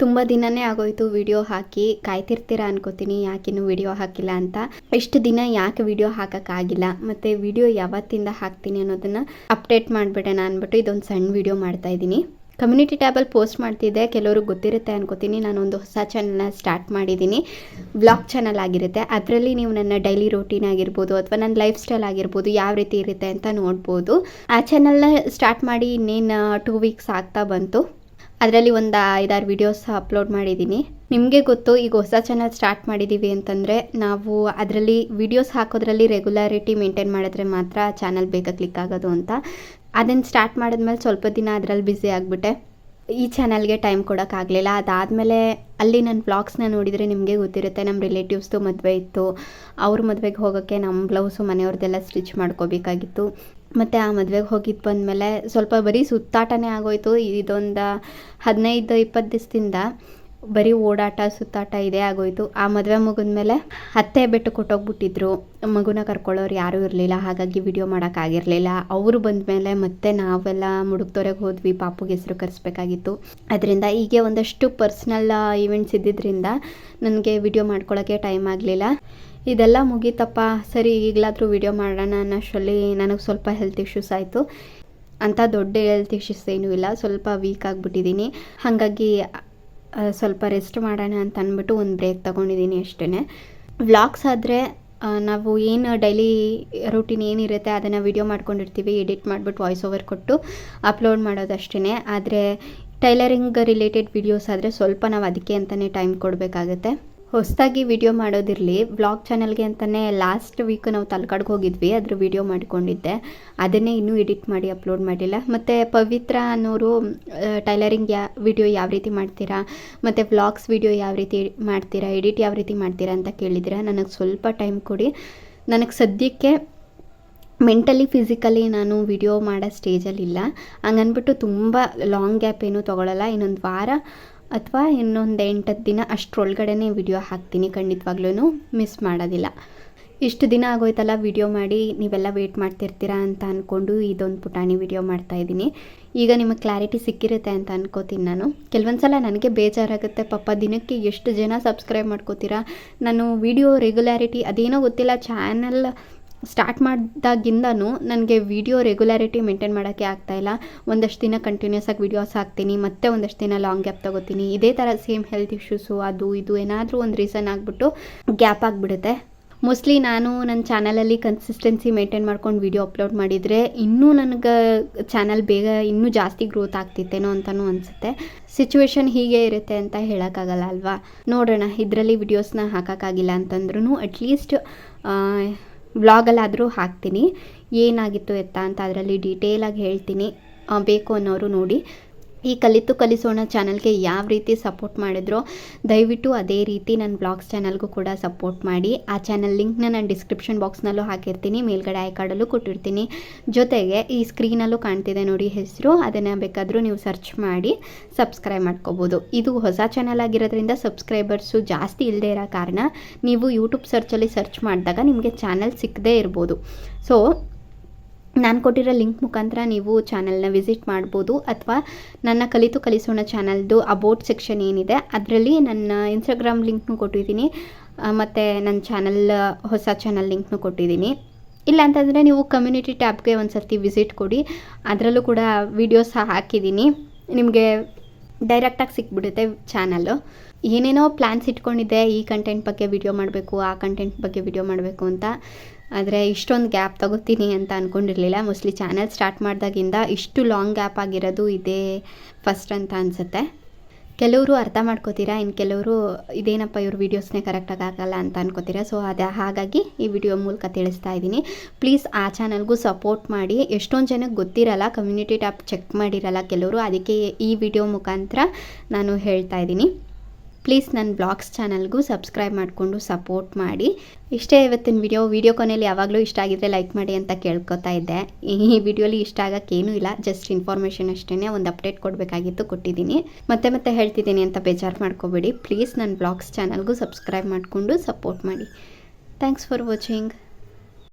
ತುಂಬ ದಿನನೇ ಆಗೋಯ್ತು ವಿಡಿಯೋ ಹಾಕಿ. ಕಾಯ್ತಿರ್ತೀರಾ ಅನ್ಕೋತೀನಿ, ಯಾಕಿನ್ನು ವಿಡಿಯೋ ಹಾಕಿಲ್ಲ ಅಂತ. ಇಷ್ಟು ದಿನ ಯಾಕೆ ವಿಡಿಯೋ ಹಾಕೋಕ್ಕಾಗಿಲ್ಲ? ಮತ್ತು ವಿಡಿಯೋ ಯಾವತ್ತಿಂದ ಹಾಕ್ತೀನಿ ಅನ್ನೋದನ್ನು ಅಪ್ಡೇಟ್ ಮಾಡಿಬಿಡೋಣ ಅಂದ್ಬಿಟ್ಟು ಇದೊಂದು ಸಣ್ಣ ವಿಡಿಯೋ ಮಾಡ್ತಾ ಇದ್ದೀನಿ. ಕಮ್ಯುನಿಟಿ ಟ್ಯಾಬಲ್ ಪೋಸ್ಟ್ ಮಾಡ್ತಿದ್ದೆ, ಕೆಲವರು ಗೊತ್ತಿರುತ್ತೆ ಅನ್ಕೋತೀನಿ. ನಾನೊಂದು ಹೊಸ ಚಾನಲ್ನ ಸ್ಟಾರ್ಟ್ ಮಾಡಿದ್ದೀನಿ. ಬ್ಲಾಗ್ ಚಾನಲ್ ಆಗಿರುತ್ತೆ. ಅದರಲ್ಲಿ ನೀವು ನನ್ನ ಡೈಲಿ ರೂಟೀನ್ ಆಗಿರ್ಬೋದು ಅಥವಾ ನನ್ನ ಲೈಫ್ ಸ್ಟೈಲ್ ಆಗಿರ್ಬೋದು ಯಾವ ರೀತಿ ಇರುತ್ತೆ ಅಂತ ನೋಡ್ಬೋದು. ಆ ಚಾನಲ್ನ ಸ್ಟಾರ್ಟ್ ಮಾಡಿ ಇನ್ನೇನು ಟೂ ವೀಕ್ಸ್ ಆಗ್ತಾ ಬಂತು. ಅದರಲ್ಲಿ ಒಂದು ಐದಾರು ವೀಡಿಯೋಸ್ ಅಪ್ಲೋಡ್ ಮಾಡಿದ್ದೀನಿ ನಿಮಗೆ ಗೊತ್ತು, ಈಗ ಹೊಸ ಚಾನಲ್ ಸ್ಟಾರ್ಟ್ ಮಾಡಿದ್ದೀವಿ ಅಂತಂದರೆ ನಾವು ಅದರಲ್ಲಿ ವೀಡಿಯೋಸ್ ಹಾಕೋದ್ರಲ್ಲಿ ರೆಗ್ಯುಲಾರಿಟಿ ಮೇಂಟೈನ್ ಮಾಡಿದ್ರೆ ಮಾತ್ರ ಚಾನಲ್ ಬೇಗ ಕ್ಲಿಕ್ ಆಗೋದು ಅಂತ. ಅದನ್ನು ಸ್ಟಾರ್ಟ್ ಮಾಡಿದ್ಮೇಲೆ ಸ್ವಲ್ಪ ದಿನ ಅದರಲ್ಲಿ ಬ್ಯುಸಿ ಆಗಿಬಿಟ್ಟೆ. ಈ ಚಾನಲ್ಗೆ ಟೈಮ್ ಕೊಡೋಕ್ಕಾಗಲಿಲ್ಲ ಅದಾದಮೇಲೆ ಅಲ್ಲಿ ನನ್ನ ವ್ಲಾಗ್ಸ್ನ ನೋಡಿದರೆ ನಿಮಗೆ ಗೊತ್ತಿರುತ್ತೆ ನಮ್ಮ ರಿಲೇಟಿವ್ಸ್ದು ಮದುವೆ ಇತ್ತು. ಅವ್ರ ಮದುವೆಗೆ ಹೋಗೋಕ್ಕೆ ನಮ್ಮ ಬ್ಲೌಸು ಮನೆಯವ್ರದ್ದೆಲ್ಲ ಸ್ಟಿಚ್ ಮಾಡ್ಕೋಬೇಕಾಗಿತ್ತು. ಮತ್ತು ಆ ಮದುವೆಗೆ ಹೋಗಿದ್ದು ಬಂದಮೇಲೆ ಸ್ವಲ್ಪ ಬರೀ ಸುತ್ತಾಟನೇ ಆಗೋಯ್ತು. ಇದೊಂದು ಹದಿನೈದು ಇಪ್ಪತ್ತು ದಿವಸದಿಂದ ಬರೀ ಓಡಾಟ, ಸುತ್ತಾಟ ಇದೇ ಆಗೋಯ್ತು. ಆ ಮದುವೆ ಮುಗಿದ್ಮೇಲೆ ಅತ್ತೆ ಬೆಟ್ಟು ಕೊಟ್ಟೋಗ್ಬಿಟ್ಟಿದ್ರು. ಮಗುನ ಕರ್ಕೊಳ್ಳೋರು ಯಾರೂ ಇರಲಿಲ್ಲ, ಹಾಗಾಗಿ ವಿಡಿಯೋ ಮಾಡೋಕ್ಕಾಗಿರಲಿಲ್ಲ ಅವರು ಬಂದಮೇಲೆ ಮತ್ತೆ ನಾವೆಲ್ಲ ಮುಡುಕ್ತೊರೆಗೆ ಹೋದ್ವಿ, ಪಾಪುಗೆ ಹೆಸರು ಕರೆಸ್ಬೇಕಾಗಿತ್ತು. ಅದರಿಂದ ಹೀಗೆ ಒಂದಷ್ಟು ಪರ್ಸ್ನಲ್ ಈವೆಂಟ್ಸ್ ಇದ್ದಿದ್ದರಿಂದ ನನಗೆ ವಿಡಿಯೋ ಮಾಡ್ಕೊಳ್ಳೋಕ್ಕೆ ಟೈಮ್ ಆಗಲಿಲ್ಲ. ಇದೆಲ್ಲ ಮುಗೀತಪ್ಪ. ಸರಿ, ಈಗಲಾದರೂ ವಿಡಿಯೋ ಮಾಡೋಣ ಅನ್ನೋಷ್ಟರಲ್ಲಿ ನನಗೆ ಸ್ವಲ್ಪ ಹೆಲ್ತ್ ಇಶ್ಯೂಸ್ ಆಯಿತು. ಅಂತ ದೊಡ್ಡ ಹೆಲ್ತ್ ಇಶ್ಯೂಸ್ ಏನೂ ಇಲ್ಲ. ಸ್ವಲ್ಪ ವೀಕ್ ಆಗಿಬಿಟ್ಟಿದ್ದೀನಿ. ಹಾಗಾಗಿ ಸ್ವಲ್ಪ ರೆಸ್ಟ್ ಮಾಡೋಣ ಅಂತ ಅಂದ್ಬಿಟ್ಟು ಒಂದು ಬ್ರೇಕ್ ತೊಗೊಂಡಿದ್ದೀನಿ ಅಷ್ಟೇ ವ್ಲಾಗ್ಸ್ ಆದರೆ ನಾವು ಏನು ಡೈಲಿ ರೂಟೀನ್ ಏನಿರುತ್ತೆ ಅದನ್ನು ವಿಡಿಯೋ ಮಾಡ್ಕೊಂಡಿರ್ತೀವಿ ಎಡಿಟ್ ಮಾಡಿಬಿಟ್ಟು ವಾಯ್ಸ್ ಓವರ್ ಕೊಟ್ಟು ಅಪ್ಲೋಡ್ ಮಾಡೋದಷ್ಟೇ ಆದರೆ ಟೈಲರಿಂಗ್ ರಿಲೇಟೆಡ್ ವಿಡಿಯೋಸ್ ಆದರೆ ಸ್ವಲ್ಪ ನಾವು ಅದಕ್ಕೆ ಅಂತಲೇ ಟೈಮ್ ಕೊಡಬೇಕಾಗತ್ತೆ. ಹೊಸದಾಗಿ ವಿಡಿಯೋ ಮಾಡೋದಿರಲಿ ಬ್ಲಾಗ್ ಚಾನಲ್ಗೆ ಅಂತಲೇ ಲಾಸ್ಟ್ ವೀಕ್ ನಾವು ತಲಕಾಡ್ಗೆ ಹೋಗಿದ್ವಿ, ಅದ್ರ ವಿಡಿಯೋ ಮಾಡಿಕೊಂಡಿದ್ದೆ. ಅದನ್ನೇ ಇನ್ನೂ ಎಡಿಟ್ ಮಾಡಿ ಅಪ್ಲೋಡ್ ಮಾಡಿಲ್ಲ. ಮತ್ತು ಪವಿತ್ರ ಅನ್ನೋರು ಟೈಲರಿಂಗ್ ಯಾ ವಿಡಿಯೋ ಯಾವ ರೀತಿ ಮಾಡ್ತೀರಾ, ಮತ್ತು ವ್ಲಾಗ್ಸ್ ವಿಡಿಯೋ ಯಾವ ರೀತಿ ಮಾಡ್ತೀರಾ ಎಡಿಟ್ ಯಾವ ರೀತಿ ಮಾಡ್ತೀರಾ ಅಂತ ಕೇಳಿದ್ದೀರಾ ನನಗೆ ಸ್ವಲ್ಪ ಟೈಮ್ ಕೊಡಿ. ನನಗೆ ಸದ್ಯಕ್ಕೆ ಮೆಂಟಲಿ ಫಿಸಿಕಲಿ ನಾನು ವಿಡಿಯೋ ಮಾಡೋ ಸ್ಟೇಜಲ್ಲಿಲ್ಲ ಹಂಗನ್ಬಿಟ್ಟು ತುಂಬ ಲಾಂಗ್ ಗ್ಯಾಪ್ ಏನೂ ತೊಗೊಳಲ್ಲ. ಇನ್ನೊಂದು ವಾರ ಅಥವಾ ಇನ್ನೊಂದು ಎಂಟತ್ತು ದಿನ ಅಷ್ಟರೊಳಗಡೆನೇ ವಿಡಿಯೋ ಹಾಕ್ತೀನಿ. ಖಂಡಿತವಾಗ್ಲೂ ಮಿಸ್ ಮಾಡೋದಿಲ್ಲ. ಇಷ್ಟು ದಿನ ಆಗೋಯ್ತಲ್ಲ ವಿಡಿಯೋ ಮಾಡಿ ನೀವೆಲ್ಲ ವೆಯ್ಟ್ ಮಾಡ್ತಿರ್ತೀರಾ ಅಂತ ಅಂದ್ಕೊಂಡು ಇದೊಂದು ಪುಟಾಣಿ ವಿಡಿಯೋ ಮಾಡ್ತಾಯಿದ್ದೀನಿ ಈಗ ನಿಮಗೆ ಕ್ಲಾರಿಟಿ ಸಿಕ್ಕಿರುತ್ತೆ ಅಂತ ಅನ್ಕೋತೀನಿ ನಾನು. ಕೆಲವೊಂದು ಸಲ ನನಗೆ ಬೇಜಾರಾಗುತ್ತೆ, ಪಾಪ ದಿನಕ್ಕೆ ಎಷ್ಟು ಜನ ಸಬ್ಸ್ಕ್ರೈಬ್ ಮಾಡ್ಕೋತೀರಾ? ನಾನು ವಿಡಿಯೋ ರೆಗ್ಯುಲಾರಿಟಿ ಅದೇನೋ ಗೊತ್ತಿಲ್ಲ ಚಾನಲ್ ಸ್ಟಾರ್ಟ್ ಮಾಡಿದಾಗಿಂದನೂ ನನಗೆ ವಿಡಿಯೋ ರೆಗ್ಯುಲಾರಿಟಿ ಮೇಂಟೈನ್ ಮಾಡೋಕ್ಕೆ ಆಗ್ತಾಯಿಲ್ಲ ಒಂದಷ್ಟು ದಿನ ಕಂಟಿನ್ಯೂಸ್ ಆಗಿ ವೀಡಿಯೋಸ್ ಹಾಕ್ತೀನಿ, ಮತ್ತೆ ಒಂದಷ್ಟು ದಿನ ಲಾಂಗ್ ಗ್ಯಾಪ್ ತೊಗೋತೀನಿ. ಇದೇ ಥರ ಸೇಮ್ ಹೆಲ್ತ್ ಇಶ್ಯೂಸು ಅದು ಇದು ಏನಾದರೂ ಒಂದು ರೀಸನ್ ಆಗಿಬಿಟ್ಟು ಗ್ಯಾಪ್ ಆಗಿಬಿಡುತ್ತೆ. ಮೋಸ್ಟ್ಲಿ ನಾನು ನನ್ನ ಚಾನಲಲ್ಲಿ ಕನ್ಸಿಸ್ಟೆನ್ಸಿ ಮೇಂಟೈನ್ ಮಾಡ್ಕೊಂಡು ವೀಡಿಯೋ ಅಪ್ಲೋಡ್ ಮಾಡಿದರೆ ಇನ್ನೂ ನನಗೆ ಚಾನಲ್ ಬೇಗ ಇನ್ನೂ ಜಾಸ್ತಿ ಗ್ರೋತ್ ಆಗ್ತಿತ್ತೇನೋ ಅಂತಲೂ ಅನಿಸುತ್ತೆ. ಸಿಚುವೇಶನ್ ಹೀಗೆ ಇರುತ್ತೆ ಅಂತ ಹೇಳೋಕ್ಕಾಗಲ್ಲ ಅಲ್ವಾ? ನೋಡೋಣ, ಇದರಲ್ಲಿ ವಿಡಿಯೋಸ್ನ ಹಾಕೋಕ್ಕಾಗಿಲ್ಲ ಅಂತಂದ್ರೂ ಅಟ್ಲೀಸ್ಟ್ ವ್ಲಾಗಲ್ಲಾದರೂ ಹಾಕ್ತೀನಿ. ಏನಾಗಿತ್ತು ಎತ್ತ ಅಂತ ಅದರಲ್ಲಿ ಡೀಟೇಲಾಗಿ ಹೇಳ್ತೀನಿ. ಬೇಕು ಅನ್ನೋರು ನೋಡಿ. ಈ ಕಲಿತು ಕಲಿಸೋಣ ಚಾನಲ್ಗೆ ಯಾವ ರೀತಿ ಸಪೋರ್ಟ್ ಮಾಡಿದ್ರೋ ದಯವಿಟ್ಟು ಅದೇ ರೀತಿ ನನ್ನ ಬ್ಲಾಗ್ಸ್ ಚಾನಲ್ಗೂ ಕೂಡ ಸಪೋರ್ಟ್ ಮಾಡಿ. ಆ ಚಾನಲ್ ಲಿಂಕ್ನ ನಾನು ಡಿಸ್ಕ್ರಿಪ್ಷನ್ ಬಾಕ್ಸ್ನಲ್ಲೂ ಹಾಕಿರ್ತೀನಿ, ಮೇಲ್ಗಡೆ ಐ ಕಾರ್ಡಲ್ಲೂ ಕೊಟ್ಟಿರ್ತೀನಿ. ಜೊತೆಗೆ ಈ ಸ್ಕ್ರೀನಲ್ಲೂ ಕಾಣ್ತಿದೆ ನೋಡಿ ಹೆಸರು, ಅದನ್ನು ಬೇಕಾದರೂ ನೀವು ಸರ್ಚ್ ಮಾಡಿ ಸಬ್ಸ್ಕ್ರೈಬ್ ಮಾಡ್ಕೋಬೋದು. ಇದು ಹೊಸ ಚಾನಲ್ ಆಗಿರೋದ್ರಿಂದ ಸಬ್ಸ್ಕ್ರೈಬರ್ಸು ಜಾಸ್ತಿ ಇಲ್ಲದೆ ಇರೋ ಕಾರಣ ನೀವು ಯೂಟ್ಯೂಬ್ ಸರ್ಚಲ್ಲಿ ಸರ್ಚ್ ಮಾಡಿದಾಗ ನಿಮಗೆ ಚಾನಲ್ ಸಿಕ್ಕದೇ ಇರ್ಬೋದು. ಸೊ ನಾನು ಕೊಟ್ಟಿರೋ ಲಿಂಕ್ ಮುಖಾಂತರ ನೀವು ಚಾನಲ್ನ ವಿಸಿಟ್ ಮಾಡ್ಬೋದು ಅಥವಾ ನನ್ನ ಕಲಿತು ಕಲಿಸೋಣ ಚಾನಲ್ದು ಅಬೌಟ್ ಸೆಕ್ಷನ್ ಏನಿದೆ, ಅದರಲ್ಲಿ ನನ್ನ ಇನ್ಸ್ಟಾಗ್ರಾಮ್ ಲಿಂಕ್ನು ಕೊಟ್ಟಿದ್ದೀನಿ ಮತ್ತು ನನ್ನ ಚಾನಲ್, ಹೊಸ ಚಾನಲ್ ಲಿಂಕ್ನು ಕೊಟ್ಟಿದ್ದೀನಿ. ಇಲ್ಲ ಅಂತಂದರೆ ನೀವು ಕಮ್ಯುನಿಟಿ ಟ್ಯಾಬ್ಗೆ ಒಂದು ಸರ್ತಿ ವಿಸಿಟ್ ಕೊಡಿ, ಅದರಲ್ಲೂ ಕೂಡ ವೀಡಿಯೋಸ್ ಹಾಕಿದ್ದೀನಿ. ನಿಮಗೆ ಡೈರೆಕ್ಟಾಗಿ ಸಿಕ್ಬಿಡುತ್ತೆ ಚಾನಲ್ಲು ಏನೇನೋ ಪ್ಲ್ಯಾನ್ಸ್ ಇಟ್ಕೊಂಡಿದ್ದೆ, ಈ ಕಂಟೆಂಟ್ ಬಗ್ಗೆ ವಿಡಿಯೋ ಮಾಡಬೇಕು, ಆ ಕಂಟೆಂಟ್ ಬಗ್ಗೆ ವಿಡಿಯೋ ಮಾಡಬೇಕು ಅಂತ. ಆದರೆ ಇಷ್ಟೊಂದು ಗ್ಯಾಪ್ ತಗೋತೀನಿ ಅಂತ ಅಂದ್ಕೊಂಡಿರಲಿಲ್ಲ ಮೋಸ್ಟ್ಲಿ ಚಾನಲ್ ಸ್ಟಾರ್ಟ್ ಮಾಡಿದಾಗಿಂದ ಇಷ್ಟು ಲಾಂಗ್ ಗ್ಯಾಪ್ ಆಗಿರೋದು ಇದೇ ಫಸ್ಟ್ ಅಂತ ಅನಿಸುತ್ತೆ. ಕೆಲವರು ಅರ್ಥ ಮಾಡ್ಕೋತೀರಾ? ಇನ್ನು ಕೆಲವರು ಇದೇನಪ್ಪ ಇವ್ರ ವೀಡಿಯೋಸ್ನೇ ಕರೆಕ್ಟಾಗಿ ಆಗಲ್ಲ ಅಂತ ಅನ್ಕೋತೀರಾ? ಸೊ ಅದೇ ಹಾಗಾಗಿ ಈ ವಿಡಿಯೋ ಮೂಲಕ ತಿಳಿಸ್ತಾ ಇದ್ದೀನಿ. ಪ್ಲೀಸ್ ಆ ಚಾನಲ್ಗೂ ಸಪೋರ್ಟ್ ಮಾಡಿ. ಎಷ್ಟೊಂದು ಜನಕ್ಕೆ ಗೊತ್ತಿರಲ್ಲ ಕಮ್ಯುನಿಟಿ ಟ್ಯಾಪ್ ಚೆಕ್ ಮಾಡಿರಲ್ಲ ಕೆಲವರು. ಅದಕ್ಕೆ ಈ ವಿಡಿಯೋ ಮುಖಾಂತರ ನಾನು ಹೇಳ್ತಾ ಇದ್ದೀನಿ. ಪ್ಲೀಸ್ ನನ್ನ ಬ್ಲಾಗ್ಸ್ ಚಾನಲ್ಗೂ ಸಬ್ಸ್ಕ್ರೈಬ್ ಮಾಡಿಕೊಂಡು ಸಪೋರ್ಟ್ ಮಾಡಿ. ಇಷ್ಟೇ ಇವತ್ತಿನ ವಿಡಿಯೋ ವಿಡಿಯೋ ಕೊನೆಯಲ್ಲಿ ಯಾವಾಗಲೂ ಇಷ್ಟ ಆಗಿದ್ರೆ ಲೈಕ್ ಮಾಡಿ ಅಂತ ಕೇಳ್ಕೊತಾ ಇದ್ದೆ. ಈ ವಿಡಿಯೋಲಿ ಇಷ್ಟ ಆಗೋಕ್ಕೇನೂ ಇಲ್ಲ, ಜಸ್ಟ್ ಇನ್ಫಾರ್ಮೇಷನ್ ಅಷ್ಟೇ ಒಂದು ಅಪ್ಡೇಟ್ ಕೊಡಬೇಕಾಗಿತ್ತು, ಕೊಟ್ಟಿದ್ದೀನಿ. ಮತ್ತೆ ಮತ್ತೆ ಹೇಳ್ತಿದ್ದೀನಿ ಅಂತ ಬೇಜಾರು ಮಾಡ್ಕೋಬೇಡಿ. ಪ್ಲೀಸ್ ನನ್ನ ಬ್ಲಾಗ್ಸ್ ಚಾನಲ್ಗೂ ಸಬ್ಸ್ಕ್ರೈಬ್ ಮಾಡಿಕೊಂಡು ಸಪೋರ್ಟ್ ಮಾಡಿ. Thanks for watching.